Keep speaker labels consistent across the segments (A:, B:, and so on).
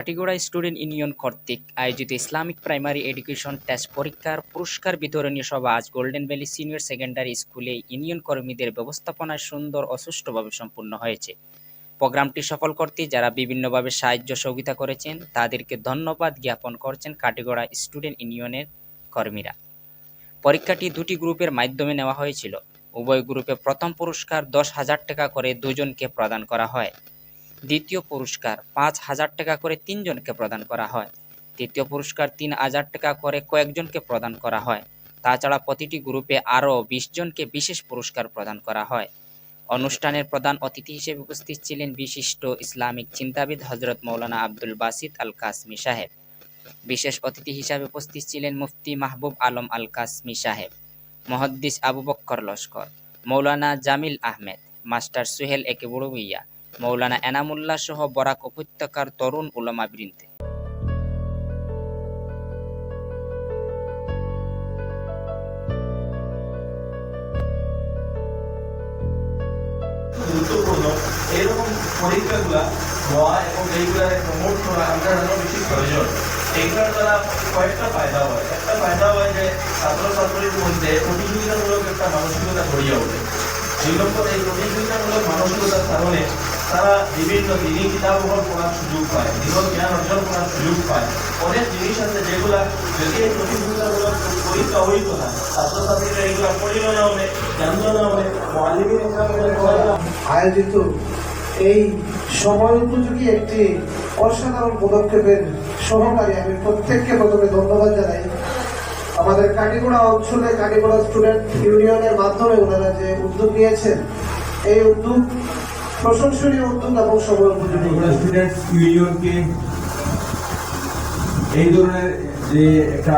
A: Katigorah student union কর্তৃক আয়োজিত Islamic primary education test পরীক্ষার পুরস্কার বিতরণী সভা আজ গোল্ডেন ভ্যালি সিনিয়র সেকেন্ডারি স্কুলে ইউনিয়ন কর্মীদের ব্যবস্থাপনায় সুন্দর ও সুষ্ঠুভাবে সম্পূর্ণ হয়েছে। প্রোগ্রামটি সফল করতে যারা বিভিন্নভাবে সাহায্য সহযোগিতা করেছেন, তাদেরকে ধন্যবাদ জ্ঞাপন করছেন কাটিগড়া স্টুডেন্ট ইউনিয়নের কর্মীরা। পরীক্ষাটি দুটি গ্রুপের মাধ্যমে নেওয়া হয়েছিল। উভয় গ্রুপে প্রথম পুরস্কার দশ হাজার টাকা করে দুজনকে প্রদান করা হয়। দ্বিতীয় পুরস্কার পাঁচ হাজার টাকা করে তিনজনকে প্রদান করা হয়। তৃতীয় পুরস্কার তিন হাজার টাকা করে কয়েকজনকে প্রদান করা হয়। তাছাড়া প্রতিটি গ্রুপে আরও বিশ জনকে বিশেষ পুরস্কার প্রদান করা হয়। অনুষ্ঠানের প্রধান অতিথি হিসেবে উপস্থিত ছিলেন বিশিষ্ট ইসলামিক চিন্তাবিদ হজরত মৌলানা আব্দুল বাসিদ আল কাসমি সাহেব। বিশেষ অতিথি হিসাবে উপস্থিত ছিলেন মুফতি মাহবুব আলম আল কাসমি সাহেব, মহদ্দিস আবু বক্কর লস্কর, মৌলানা জামিল আহমেদ, মাস্টার সুহেল একে বড় ভুইয়া মৌলানা এনামুল্লাহ সহ বরাক উপত্যকার তরুণ উলামা বৃন্দে।
B: মানসিকতা ওঠে। এই প্রতিযোগিতামূলক মানসিকতার কারণে তারা বিভিন্ন দিনী কিতাবগুলো পড়ার সুযোগ পায় জীবন জ্ঞান অর্জন করার সুযোগ পায়। অনেক জিনিস আছে যেগুলা যদি এই প্রতিযোগিতামূলক পরীক্ষা হইত না, ছাত্রছাত্রীরা এইগুলা পড়িল না হলে জানল না হলে
C: আয়োজিত এই সময় উপযোগী একটি অসাধারণ পদক্ষেপের সহকারী আমি প্রত্যেককে প্রথমে ধন্যবাদ জানাই। আমাদের কাটিগোড়া অঞ্চলে কাটিগোড়া স্টুডেন্ট ইউনিয়নের মাধ্যমে ওনারা যে উদ্যোগ নিয়েছেন, এই উদ্যোগ প্রশংসনীয় এবং
D: ইউনিয়নকে এই ধরনের যে একটা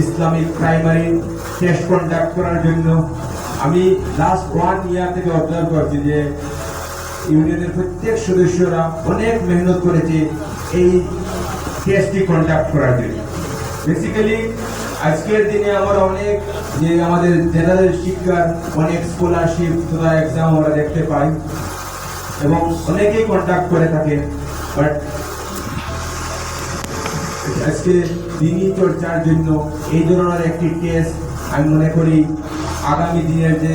D: ইসলামিক প্রাইমারি টেস্ট কন্ডাক্ট করার জন্য আমি লাস্ট ওয়ান ইয়ার থেকে অবজার্ভ করছি যে ইউনিয়নের প্রত্যেক সদস্যরা অনেক মেহনত করেছে এই টেস্টটি কন্ডাক্ট করার জন্য। বেসিক্যালি আজকের দিনে আমরা অনেক যে আমাদের জেনারেল শিক্ষার অনেক স্কলারশিপ এক্সাম আমরা দেখতে পাই। এবং অনেকেই কন্ট্যাক্ট করে থাকে বাট আজকে দিনই চর্চার জন্য এই ধরনের একটি কেস আমি মনে করি আগামী দিনের যে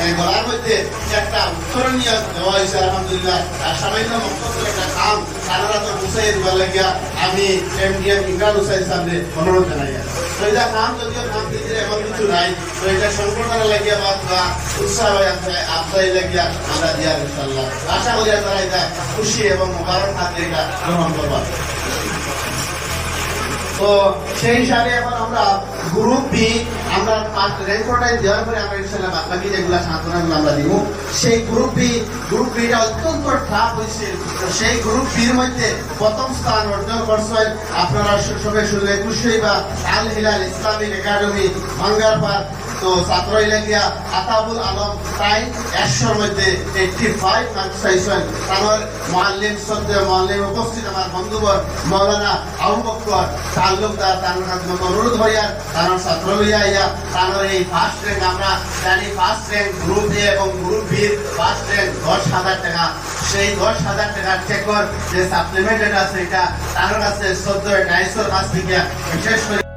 E: এ, এ, গলার মধ্যে একটা উত্তরণীয় দেওয়া হয়েছে আলহামদুলিল্লাহ। আর সামান্য মক্তবের একটা কাম তারা তো বুঝাই দিবার লাগিয়া আমি M D M Imran Hussain সাহেবরে অনুরোধ জানাই তো এটা যদিও নাম দিতে এমন কিছু নাই তো এটা সংকটনা লাগিয়া বা উৎসাহ আপনাই লাগিয়া আমরা দিয়া ইনশাল্লাহ আশা করি তারা এটা খুশি এবং মোবারক হাতে এটা গ্রহণ করবার তো সেই হিসাবে এখন আমরা গ্রুপ বি আমরা কোটায় দেওয়ার পরে আমরা ইনশাল্লাহ বাদ বাকি যেগুলো সান্ত্বনাগুলো আমরা দিব, সেই গ্রুপ বি গ্রুপ বিটা অত্যন্ত টাফ হয়েছে সেই গ্রুপ বির মধ্যে প্রথম স্থান অর্জন করছে আপনারা সবে শুনলে একুশে বা আল হিলাল ইসলামিক একাডেমি মাঙ্গারপাড় তো ছাত্র ইলাকিয়া আতাবুল আলম প্রায় একশোর মধ্যে এইটটি ফাইভ মার্কস পাইছেন আমার মোয়াল্লিম, সদ্য মোয়াল্লিম উপস্থিত আমার বন্ধুবর মৌলানা আবু বক্কর তাল্লুকদার তার কাছে অনুরোধ হইয়া তার ছাত্র লইয়া ইয়া তার এই ফার্স্ট র্যাঙ্ক আমরা জানি ফার্স্ট র্যাঙ্ক গ্রুপ এ এবং গ্রুপ বি ফার্স্ট র্যাঙ্ক দশ হাজার টাকা। সেই দশ হাজার টাকার চেকর যে সাপ্লিমেন্টেড আছে, এটা তার কাছে সদ্য নাইসর কাছ থেকে বিশেষ করে